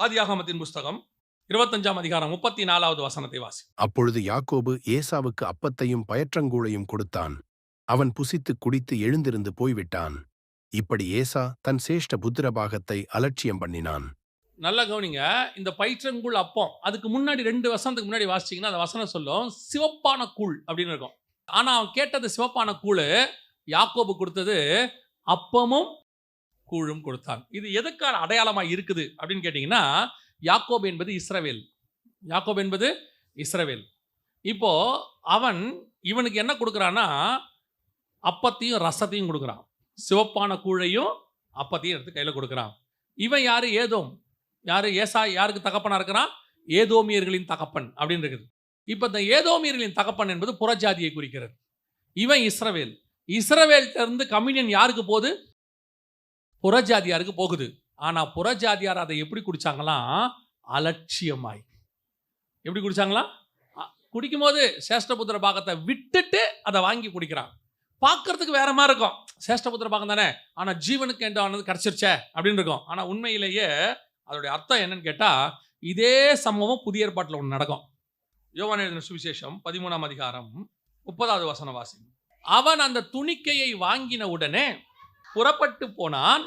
ஆதியாகமத்தின் புஸ்தகம் இருபத்தஞ்சாம் அதிகாரம் முப்பத்தி நாலாவது வசனத்தை வாசி. அப்பொழுது யாக்கோபு ஏசாவுக்கு அப்பத்தையும் பயற்றங்கூழையும் கொடுத்தான். அவன் புசித்துக் குடித்து எழுந்திருந்து போய்விட்டான். இப்படி ஏசா தன் சேஷ்ட புத்திரபாகத்தை அலட்சியம் பண்ணினான். நல்லா கவனிங்க இந்த பயிற்றங்குள் அப்பம் அதுக்கு முன்னாடி ரெண்டு வசனத்துக்கு முன்னாடி வாசிச்சீங்கன்னா அந்த வசனம் சொல்லும் சிவப்பான கூழ் அப்படின்னு இருக்கும். ஆனா அவன் கேட்டது சிவப்பான கூழ் யாக்கோபு கொடுத்தது அப்பமும் கூழும் கொடுத்தான். இது எதுக்கான அடையாளமாக இருக்குது அப்படின்னு கேட்டிங்கன்னா யாக்கோப் என்பது இஸ்ரவேல். யாக்கோப் என்பது இஸ்ரவேல். இப்போது அவன் இவனுக்கு என்ன கொடுக்குறான்னா அப்பத்தையும் ரசத்தையும் கொடுக்குறான். சிவப்பான கூழையும் அப்பத்தையும் எடுத்து கையில் கொடுக்குறான். இவன் யார்? ஏதோம். யாரு? ஏசா யாருக்கு தகப்பனாக இருக்கிறான்? ஏதோமியர்களின் தகப்பன் அப்படின்னு இருக்குது. இப்போ இந்த ஏதோமியர்களின் தகப்பன் என்பது புறஜாதியை குறிக்கிறது. இவன் இஸ்ரவேல். இஸ்ரவேல்கிட்ட இருந்து கம்யூனியன் யாருக்கு போகுது? புறஜாதியாருக்கு போகுது. ஆனால் புறஜாதியார் அதை எப்படி குடிச்சாங்களாம் அலட்சியமாய். எப்படி குடித்தாங்களாம் குடிக்கும்போது சேஷ்டபுத்திர பாகத்தை விட்டுட்டு அதை வாங்கி குடிக்கிறான். பார்க்கறதுக்கு வேற மாதிரி இருக்கும். சேஷ்டபுத்திர பாகம் தானே? ஆனால் ஜீவனுக்கு என்று கிடச்சிருச்சே கிடைச்சிருச்சே? அப்படின்னு இருக்கும். ஆனால் உண்மையிலேயே அதோடைய அர்த்தம் என்னன்னு கேட்டால் இதே சம்பவம் புதிய ஏற்பாட்டில் ஒன்று நடக்கும். யோவான் எழுதின சுவிசேஷம் பதிமூணாம் அதிகாரம் முப்பதாவது வசன வாசி அவன் அந்த துணிக்கையை வாங்கின உடனே புறப்பட்டு போனான்.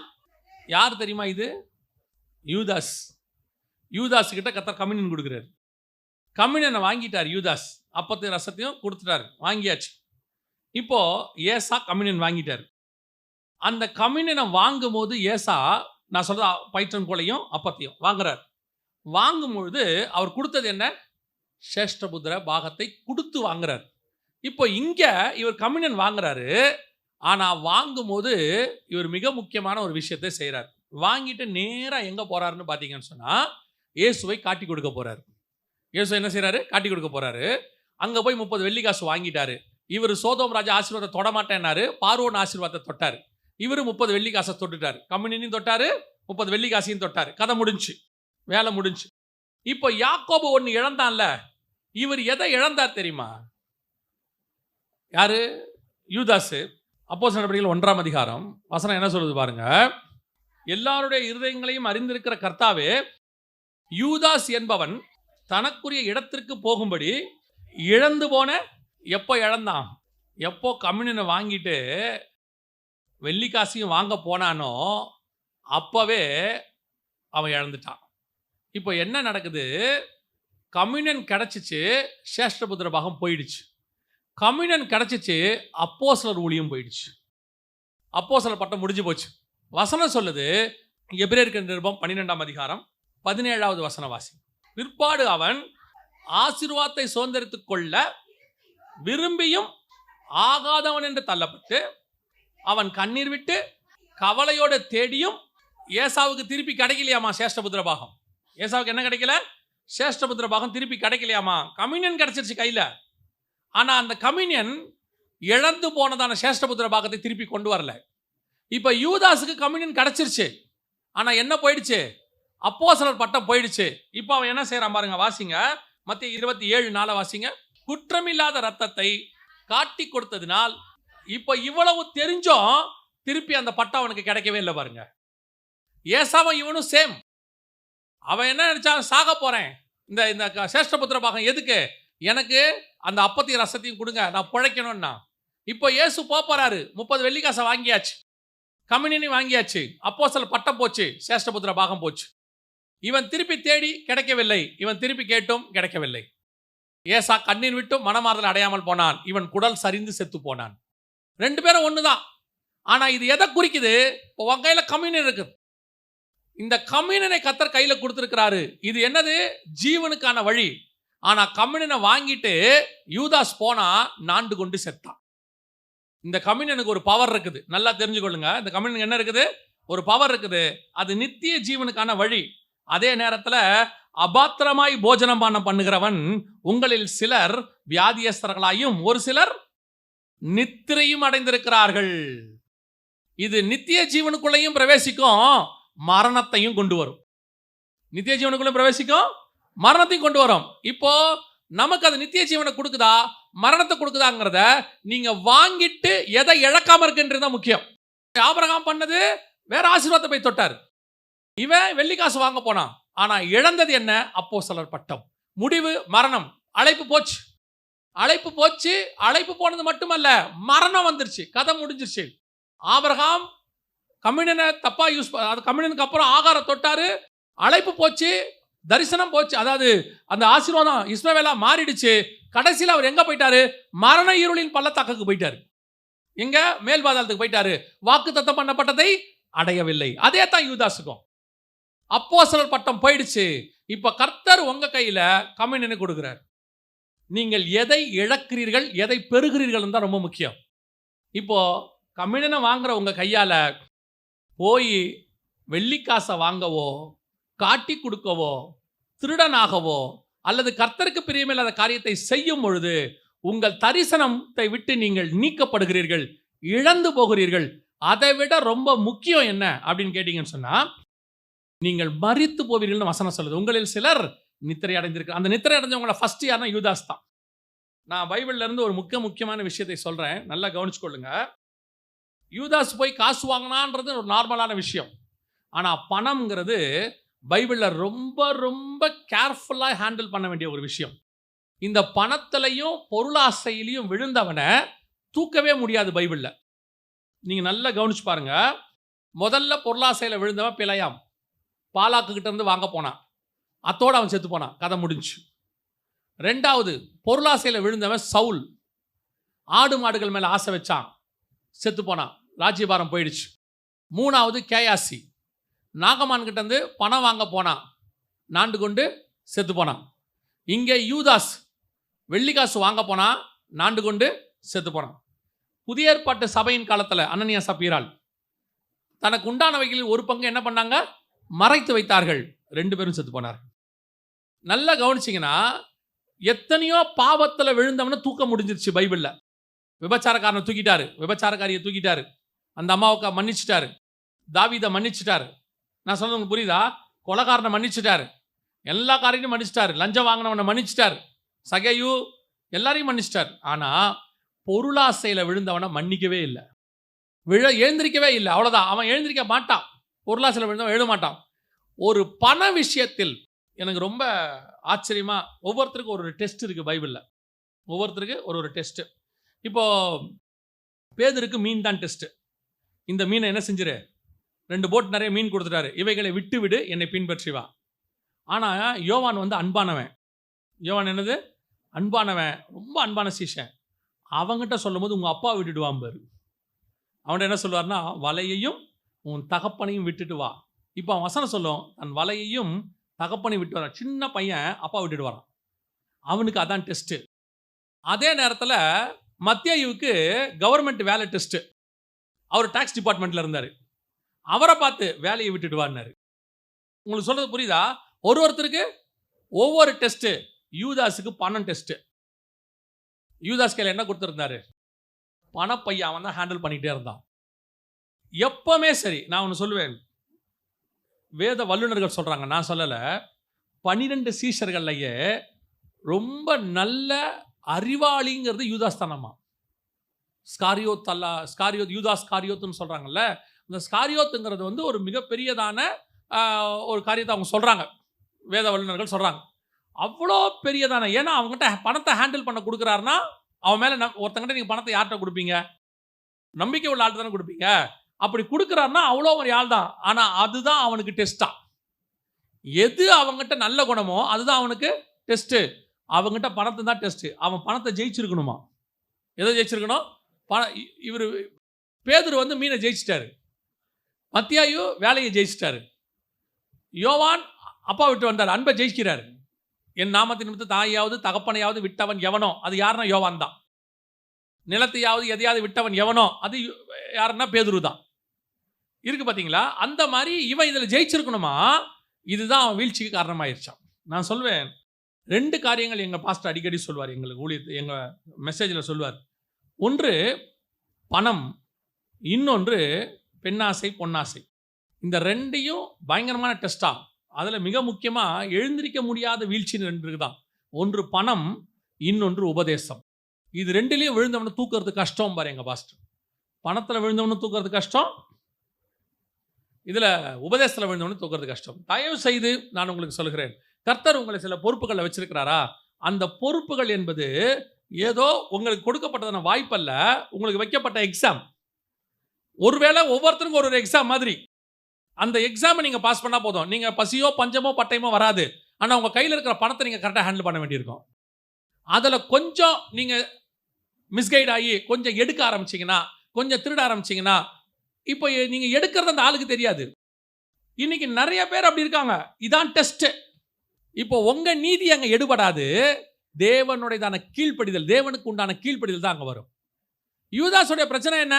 யார் தெரியுமா இது? யூதாஸ். யூதாஸ் கிட்ட கத்தர் கம்யூனியன் கொடுக்குறாரு. கம்யூனியனை வாங்கிட்டார் யூதாஸ். அப்பத்தையும் ரசத்தையும் கொடுத்துட்டாரு. வாங்கியாச்சு. இப்போ ஏசா கம்யூனியன் வாங்கிட்டார். அந்த கம்யூனியனை வாங்கும்போது ஏசா நான் சொல்ற பயிற்றன் கோலையும் அப்பத்தையும் வாங்குறார். வாங்கும்பொழுது அவர் கொடுத்தது என்ன? சேஷ்டபுத்திர பாகத்தை கொடுத்து வாங்குறார். இப்போ இங்க இவர் கம்யூனியன் வாங்குறாரு. ஆனால் வாங்கும்போது இவர் மிக முக்கியமான ஒரு விஷயத்தை செய்கிறார் வாங்கிட்டு நேராக எங்கே போகிறாருன்னு பார்த்தீங்கன்னு சொன்னால் இயேசுவை காட்டி கொடுக்க போறாரு. இயேசு என்ன செய்கிறாரு காட்டி கொடுக்க போறாரு. அங்கே போய் முப்பது வெள்ளி காசு வாங்கிட்டாரு. இவர் சோதோம் ராஜா ஆசீர்வாதம் தொட மாட்டேன்னாரு. பார்வோன் ஆசீர்வாதத்தை தொட்டார். இவர் முப்பது வெள்ளி காசை தொட்டுட்டாரு. கம்யூனியனையும் தொட்டாரு முப்பது வெள்ளி காசையும் கதை முடிஞ்சு. வேலை முடிஞ்சு. இப்போ யாக்கோபு ஒன்று இழந்தான்ல இவர் எதை இழந்தார் தெரியுமா? யாரு? யூதாஸு அப்போ நடவடிக்கைகள் ஒன்றாம் அதிகாரம். வசனம் என்ன சொல்லுது பாருங்க. எல்லாருடைய இருதயங்களையும் அறிந்திருக்கிற கர்த்தாவே யூதாஸ் என்பவன் தனக்குரிய இடத்திற்கு போகும்படி இழந்து போன எப்போ இழந்தான்? எப்போ கம்யூனனை வாங்கிட்டு வெள்ளிக்காசையும் வாங்க போனானோ அப்போவே அவன் இழந்துட்டான். இப்போ என்ன நடக்குது? கம்யூனியன் கிடச்சிச்சு சேஷ்டபுத்திர பாகம் போயிடுச்சு. கம்யூனியன் கிடச்சிச்சு அப்போஸ்தலர் ஊழியம் போயிடுச்சு. அப்போஸ்தலர் பட்டம் முடிஞ்சு போச்சு. வசனம் சொல்லுது எபிரேற்க நிருபம் பன்னிரெண்டாம் அதிகாரம் பதினேழாவது வசன வாசி பிற்பாடு அவன் ஆசீர்வாதத்தை சுதந்திரித்துக் கொள்ள விரும்பியும் ஆகாதவன் என்று தள்ளப்பட்டு அவன் கண்ணீர் விட்டு கவலையோட தேடியும் ஏசாவுக்கு திருப்பி கிடைக்கலையாமா சேஷ்டபுத்திர பாகம்? ஏசாவுக்கு என்ன கிடைக்கல? சேஷ்டபுத்திர பாகம் திருப்பி கிடைக்கலையாமா? கம்யூனியன் கிடைச்சிருச்சு கையில். ஆனால் அந்த கம்யூனியன் இழந்து போனதான சேஷ்டபுத்திர பாகத்தை திருப்பி கொண்டு வரல. இப்போ யூதாஸுக்கு கம்யூனியன் கிடைச்சிருச்சு. ஆனால் என்ன போயிடுச்சு? அப்போஸ்தலர் பட்டம் போயிடுச்சு. இப்போ அவன் என்ன செய்கிறான் பாருங்க வாசிங்க. மத்திய இருபத்தி ஏழு நாளை வாசிங்க. குற்றமில்லாத ரத்தத்தை காட்டி கொடுத்ததினால் இப்போ இவ்வளவு தெரிஞ்சும் திருப்பி அந்த பட்டம் அவனுக்கு கிடைக்கவே இல்லை பாருங்க. ஏசாவும் இவனும் சேம் அவன் என்ன நினைச்சான்? சாக போறேன். இந்த இந்த சேஷ்டபுத்திர பாகம் எதுக்கு? எனக்கு அந்த அப்பத்தையும் ரசத்தையும் கொடுங்க நான் பிழைக்கணும்னா. இப்போ ஏசு போறாரு முப்பது வெள்ளிக்காசை வாங்கியாச்சு. கம்யூனி வாங்கியாச்சு. அப்போ சில பட்டம் போச்சு. சேஷ்டபுத்திர பாகம் போச்சு. இவன் திருப்பி தேடி கிடைக்கவில்லை. இவன் திருப்பி கேட்டும் கிடைக்கவில்லை. ஏசா கண்ணீர் விட்டும் மனமாறுதல் அடையாமல் போனான். இவன் குடல் சரிந்து செத்து போனான். ரெண்டு பேரும் ஒன்று தான் ஆனால் இது எதை குறிக்குது? இப்போ உன் கையில் கம்யூனியன் இருக்குது. இந்த கம்யூனியனை கத்தர் கையில் கொடுத்துருக்கிறாரு. இது என்னது? ஜீவனுக்கான வழி. ஆனால் கம்யூனனை வாங்கிட்டு யூதாஸ் போனா நாண்டு கொண்டு செத்தான் இந்த கம்யூனனுக்கு ஒரு பவர் இருக்குது. நல்லா தெரிஞ்சுக்கொள்ளுங்க. இந்த கம்யூனியனுக்கு என்ன இருக்குது? ஒரு பவர் இருக்குது. அது நித்திய ஜீவனுக்கான வழி. அதே நேரத்தில் அபாத்திரமாய் போஜனம் பானம் பண்ணுகிறவன் உங்களில் சிலர் வியாதியஸ்தர்களாயும் ஒரு சிலர் நித்திரையும் அடைந்திருக்கிறார்கள். இது நித்திய ஜீவனுக்குள்ளேயும் பிரவேசிக்கும் மரணத்தையும் கொண்டு வரும். நித்திய ஜீவனுக்குள்ளே பிரவேசிக்கும் மரணத்தையும் கொண்டு வரும். இப்போ நமக்கு அது நித்திய ஜீவனை கொடுக்குதா? மரணத்தை கொடுக்குதாங்கிறத நீங்க வாங்கிட்டு எதை இழக்காம இருக்குன்றது தான் முக்கியம். ஆபரகாம் பண்ணது வேற ஆசீர்வாதத்தை போய் தொட்டார். இவன் வெள்ளி காசு வாங்க போனான். ஆனா இழந்தது என்ன? அப்போ பட்டம். முடிவு மரணம். அழைப்பு போச்சு. அழைப்பு போச்சு. அழைப்பு போனது மட்டுமல்ல மரணம் வந்துருச்சு. கதை முடிஞ்சிருச்சு. ஆபரகாம் கம்யூனியனை தப்பாக யூஸ் அது கம்யூனியனுக்கு அப்புறம் ஆகாரம் தொட்டாரு. அழைப்பு போச்சு. தரிசனம் போச்சு. அதாவது அந்த ஆசீர்வாதம் இஸ்மவேலா மாறிடுச்சு. கடைசியில் அவர் எங்கே போயிட்டாரு? மரண இருளின் பள்ளத்தாக்குக்கு போயிட்டாரு. எங்க? மேல் பாதாளத்துக்கு போயிட்டாரு. வாக்கு தத்தம் பண்ணப்பட்டதை அடையவில்லை. அதே தான் யூதாசுகம் அப்போ சிலர் பட்டம் போயிடுச்சு. இப்ப கர்த்தர் உங்க கையில கம்யூனியனை கொடுக்குறார். நீங்கள் எதை இழக்கிறீர்கள் எதை பெறுகிறீர்கள் தான் ரொம்ப முக்கியம். இப்போ கம்யூனினை வாங்குற உங்க கையால போய் வெள்ளிக்காசை வாங்கவோ காட்டி கொடுக்கவோ திருடனாகவோ அல்லது கர்த்தருக்கு பிரியமில்லாத காரியத்தை செய்யும் பொழுது உங்கள் தரிசனத்தை விட்டு நீங்கள் நீக்கப்படுகிறீர்கள் இழந்து போகிறீர்கள். அதை விட ரொம்ப முக்கியம் என்ன அப்படின்னு கேட்டீங்கன்னு சொன்னால் நீங்கள் மறித்து போவீர்கள்னு வசனம் சொல்லுது. உங்களில் சிலர் நித்திரை அடைஞ்சிருக்கு அந்த நித்திரை அடைஞ்சவங்கள ஃபர்ஸ்ட் யாருன்னா யூதாஸ் தான். நான் பைபிள்லேருந்து ஒரு முக்கிய முக்கியமான விஷயத்தை சொல்கிறேன் நல்லா கவனிச்சுக்கொள்ளுங்க. யூதாஸ் போய் காசு வாங்கினான்றது ஒரு நார்மலான விஷயம். ஆனால் பணம்ங்கிறது பைபிளில் ரொம்ப ரொம்ப கேர்ஃபுல்லாக ஹேண்டில் பண்ண வேண்டிய ஒரு விஷயம். இந்த பணத்திலையும் பொருளாசையிலையும் விழுந்தவனை தூக்கவே முடியாது பைபிளில். நீங்கள் நல்லா கவனிச்சு பாருங்க. முதல்ல பொருளாசையில் விழுந்தவன் பிழையாம். பாலாக்குக்கிட்ட இருந்து வாங்க போனான். அத்தோடு அவன் செத்து போனான். கதை முடிஞ்சு ரெண்டாவது பொருளாசையில் விழுந்தவன் சவுல். ஆடு மாடுகள் மேலே ஆசை வச்சான். செத்து போனான். ராஜ்யபாரம் போயிடுச்சு. மூணாவது கேயாசி. நாகமான் பணம் வாங்க போனான். நாண்டு கொண்டு செத்து போனான். இங்கே யூதாஸ் வெள்ளிக்காசு வாங்க போனான் நாண்டு கொண்டு செத்து போனான். புதிய ஏற்பாட்டு சபையின் காலத்தில் அனனியா சப்பீரால் தனக்கு உண்டானவைகளில் ஒரு பங்கு என்ன பண்ணாங்க? மறைத்து வைத்தார்கள். ரெண்டு பேரும் செத்து போனார் நல்லா கவனிச்சிங்கன்னா எத்தனையோ பாவத்தில் விழுந்தவனை தூக்க முடிஞ்சிருச்சு பைபிளில். விபச்சாரக்காரனை தூக்கிட்டாரு. விபச்சாரக்காரியை தூக்கிட்டாரு. அந்த அம்மாவுக்கு மன்னிச்சிட்டாரு. தாவிதை மன்னிச்சிட்டாரு. நான் சொன்னது உங்களுக்கு புரியுதா? கொலகாரனை மன்னிச்சிட்டாரு. எல்லா காரியத்தையும் மன்னிச்சிட்டாரு. லஞ்சம் வாங்கினவனை மன்னிச்சிட்டாரு. சகையு எல்லாரையும் மன்னிச்சிட்டார். ஆனால் பொருளாசையில் விழுந்தவனை மன்னிக்கவே இல்லை. விழ எழுந்திரிக்கவே இல்லை. அவ்வளோதான் அவன் எழுந்திரிக்க மாட்டான். பொருளாசையில் விழுந்தவன் எழுத மாட்டான். ஒரு பண விஷயத்தில் எனக்கு ரொம்ப ஆச்சரியமாக ஒவ்வொருத்தருக்கும் ஒரு ஒரு டெஸ்ட் இருக்குது பைபிளில். ஒவ்வொருத்தருக்கு ஒரு ஒரு டெஸ்ட்டு இப்போ பேதருக்கு மீன் தான் டெஸ்ட்டு இந்த மீனை என்ன செஞ்சிரு? ரெண்டு போட் நிறைய மீன் கொடுத்துட்டாரு. இவைகளை விட்டு விடு என்னை பின்பற்றி வா. ஆனால் யோவான் வந்து அன்பானவன். யோவான் என்னது? அன்பானவன். ரொம்ப அன்பான சீஷன். அவங்ககிட்ட சொல்லும்போது உங்கள் அப்பா விட்டுடுவான் பாரு. அவன்கிட்ட என்ன சொல்லுவார்னா வலையையும் உன் தகப்பனையும் விட்டுட்டு வா. இப்போ அவன் வசனம் சொல்லும் தன் வலையையும் தகப்பனையும் விட்டு வரான் சின்ன பையன் அப்பா விட்டுட்டு வரான். அவனுக்கு அதான் டெஸ்ட்டு அதே நேரத்தில் மத்தியாயுவுக்கு கவர்மெண்ட் வேலை டெஸ்ட்டு அவர் டாக்ஸ் டிபார்ட்மெண்ட்டில் இருந்தார். அவரை பார்த்து வேலையை விட்டுட்டு உங்களுக்கு சொல்கிறது புரியுதா? ஒரு ஒருத்தருக்கு ஒவ்வொரு டெஸ்ட்டு யூதாஸுக்கு பணம் டெஸ்ட்டு யூதாஸ் கையில் என்ன கொடுத்துருந்தாரு? பணப்பையன் அவன் தான் ஹேண்டில் பண்ணிகிட்டே இருந்தான். எப்பவுமே சரி நான் ஒன்று சொல்லுவேன். வேத வல்லுநர்கள் சொல்கிறாங்க நான் சொல்லலை. பன்னிரெண்டு சீஷர்கள்லையே ரொம்ப நல்ல அறிவாளிங்கிறது யூதாஸ் தானம்மா ஸ்காரியோத் அல்லா ஸ்காரியோத் யூதாஸ் ஸ்காரியோத்துன்னு சொல்கிறாங்கல்ல இந்த ஸ்காரியோத்துங்கிறது வந்து ஒரு மிகப்பெரியதான ஒரு காரியத்தை அவங்க சொல்கிறாங்க வேத வல்லுநர்கள் சொல்கிறாங்க அவ்வளோ பெரியதான ஏன்னா அவங்ககிட்ட பணத்தை ஹேண்டில் பண்ண கொடுக்குறாருன்னா அவன் மேலே நம் ஒருத்தங்கிட்ட நீங்கள் பணத்தை யார்கிட்ட கொடுப்பீங்க? நம்பிக்கை உள்ள ஆள்கிட்ட தானே கொடுப்பீங்க? அப்படி கொடுக்குறாருன்னா அவ்வளோ ஒரு ஆள் தான். ஆனால் அதுதான் அவனுக்கு டெஸ்ட்டா எது அவங்ககிட்ட நல்ல குணமோ அதுதான் அவனுக்கு டெஸ்ட்டு அவங்ககிட்ட பணத்தை தான் டெஸ்ட்டு அவன் பணத்தை ஜெயிச்சிருக்கணுமா? எதை ஜெயிச்சிருக்கணும்? பண இவர் பேதர் வந்து மீனை ஜெயிச்சிட்டாரு. மத்தியாயு வேலையை ஜெயிச்சிட்டாரு. யோவான் அப்பா விட்டு வந்தார் அன்பை ஜெயிக்கிறார். என் நாமத்தின் நிமித்த தாயாவது தகப்பனையாவது விட்டவன் எவனோ? அது யாருன்னா யோவான் தான். நிலத்தையாவது எதையாவது விட்டவன் எவனோ? அது யாருன்னா பேதுரு தான். இருக்கு பார்த்தீங்களா அந்த மாதிரி இவன் இதில் ஜெயிச்சிருக்கணுமா? இதுதான் அவன் வீழ்ச்சிக்கு காரணமாயிருச்சான். நான் சொல்வேன் ரெண்டு காரியங்கள் எங்கள் பாஸ்டர் அடிக்கடி சொல்வார் எங்களுக்கு ஊழியர் எங்கள் மெசேஜில் சொல்வார். ஒன்று பணம். இன்னொன்று பெண்ணாசை பொன்னாசை. இந்த ரெண்டையும் பயங்கரமான டெஸ்ட்டாக அதில் மிக முக்கியமாக எழுந்திருக்க முடியாத வீழ்ச்சி ரெண்டு தான் ஒன்று பணம் இன்னொன்று உபதேசம். இது ரெண்டுலேயும் விழுந்தவனை தூக்குறது கஷ்டம் பாரு எங்கள் பாஸ்டர் பணத்தில் விழுந்தவனு தூக்குறது கஷ்டம். இதில் உபதேசத்தில் விழுந்தவனு தூக்குறது கஷ்டம். தயவு செய்து நான் உங்களுக்கு சொல்கிறேன் கர்த்தர் உங்களை சில பொறுப்புகளில் வச்சிருக்கிறாரா? அந்த பொறுப்புகள் என்பது ஏதோ உங்களுக்கு கொடுக்கப்பட்டதான வாய்ப்பல்ல உங்களுக்கு வைக்கப்பட்ட எக்ஸாம் ஒருவேளை ஒவ்வொருத்தருக்கும் ஒரு ஒரு எக்ஸாம் மாதிரி. அந்த எக்ஸாமை நீங்கள் பாஸ் பண்ணால் போதும். நீங்கள் பசியோ பஞ்சமோ பட்டயமோ வராது. ஆனால் உங்கள் கையில் இருக்கிற பணத்தை நீங்கள் கரெக்டாக ஹேண்டில் பண்ண வேண்டியிருக்கும். அதில் கொஞ்சம் நீங்கள் மிஸ்கைட் ஆகி கொஞ்சம் எடுக்க ஆரம்பிச்சிங்கன்னா கொஞ்சம் திருட ஆரம்பிச்சிங்கன்னா இப்போ நீங்கள் எடுக்கிறது அந்த ஆளுக்கு தெரியாது. இன்னைக்கு நிறைய பேர் அப்படி இருக்காங்க. இதான் டெஸ்ட்டு இப்போ உங்கள் நீதி அங்கே எடுபடாது. தேவனுடையதான கீழ்ப்படிதல் தேவனுக்கு உண்டான கீழ்ப்படிதல் தான் அங்கே வரும். யூதாஸுடைய பிரச்சனை என்ன?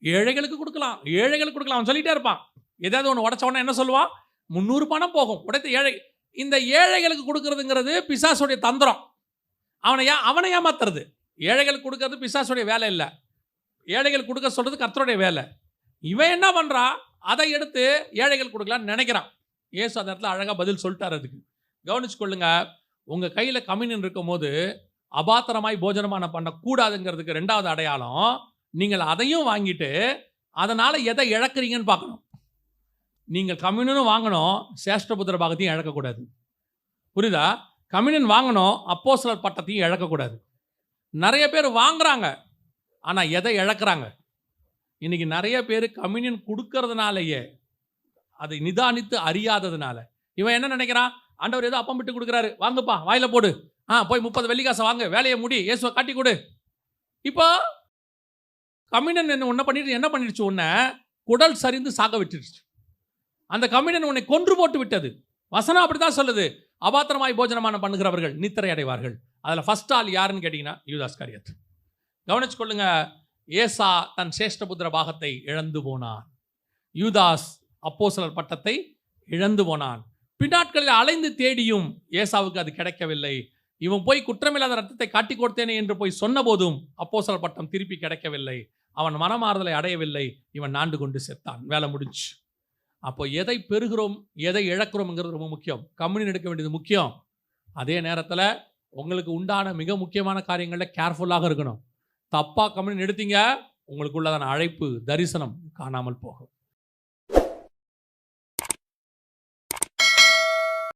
ஏழைகளுக்கு கொடுக்கலாம். ஏழைகளுக்கு கொடுக்கலாம். அவன் சொல்லிட்டே இருப்பான். ஏதாவது ஒன்று உடச்ச உடனே என்ன சொல்லுவான் முந்நூறு பணம் போகும். உடைத்த ஏழை. இந்த ஏழைகளுக்கு கொடுக்கறதுங்கிறது பிசாசுடைய தந்திரம். அவனை ஏன் அவனை ஏமாத்துறது? ஏழைகளுக்கு கொடுக்கறது பிசாசுடைய வேலை இல்லை. ஏழைகள் கொடுக்க சொல்கிறது கர்த்தருடைய வேலை. இவன் என்ன பண்ணுறான் அதை எடுத்து ஏழைகள் கொடுக்கலான்னு நினைக்கிறான். ஏசு அந்த இடத்துல அழகாக பதில் சொல்லிட்டார் அதுக்கு. கவனிச்சு கொள்ளுங்க. கையில் கம்மினு கம்யூனியன் இருக்கும் போது அபாத்திரமாய் போஜனமான பண்ணக்கூடாதுங்கிறதுக்கு ரெண்டாவது அடையாளம் நீங்கள் அதையும் வாங்கிட்டு அதனால் எதை இழக்கிறீங்கன்னு பார்க்கணும். நீங்கள் கம்யூனனும் வாங்கணும் சேஷ்டபுத்திர பாகத்தையும் இழக்கக்கூடாது. புரியுதா? கம்யூனன் வாங்கணும் அப்போ சிலர் பட்டத்தையும் இழக்கக்கூடாது. நிறைய பேர் வாங்குறாங்க ஆனால் எதை இழக்கிறாங்க? இன்றைக்கி நிறைய பேர் கம்யூனியன் கொடுக்கறதுனாலயே அதை நிதானித்து அறியாததுனால. இவன் என்ன நினைக்கிறான்? ஆண்டவர் ஏதோ அப்பம் விட்டு கொடுக்குறாரு. வாங்குப்பா வாயில போடு. ஆ போய் முப்பது வெள்ளிக்காசை வாங்க வேலையை முடி இயேசுவை காட்டி கொடு. இப்போ கம்யூனியன் என்ன ஒன்றை பண்ணிட்டு என்ன பண்ணிடுச்சு உன்னை? குடல் சரிந்து சாக விட்டுடுச்சு. அந்த கம்யூனியன் உன்னை கொன்று போட்டு விட்டது. வசனம் அப்படிதான் சொல்லுது. அபாத்திரமாய் போஜனமான பண்ணுகிறவர்கள் நித்திரை அடைவார்கள். அதில் ஃபஸ்ட் ஆள் யாருன்னு கேட்டிங்கன்னா யூதாஸ் காரியத் கவனிச்சு கொள்ளுங்க. ஏசா தன் சேஷ்டபுத்திர பாகத்தை இழந்து போனான். யூதாஸ் அப்போஸ்தலர் பட்டத்தை இழந்து போனான். பின்னாட்களில் அலைந்து தேடியும் ஏசாவுக்கு அது கிடைக்கவில்லை. இவன் போய் குற்றமில்லாத ரத்தத்தை காட்டி கொடுத்தேனே என்று போய் சொன்னபோதும் அப்போஸ்தலர் பட்டம் திருப்பி கிடைக்கவில்லை. அவன் மனமாறுதலை அடையவில்லை. இவன் நாண்டு கொண்டு செத்தான். வேலை முடிஞ்சு. அப்போ எதை பெறுகிறோம் எதை இழக்கிறோம்ங்கிறது ரொம்ப முக்கியம். கம்யூனி எடுக்க வேண்டியது முக்கியம். அதே நேரத்தில் உங்களுக்கு உண்டான மிக முக்கியமான காரியங்களில் கேர்ஃபுல்லாக இருக்கணும். தப்பாக கம்யூனி எடுத்தீங்க உங்களுக்குள்ளதான அழைப்பு தரிசனம் காணாமல் போகும்.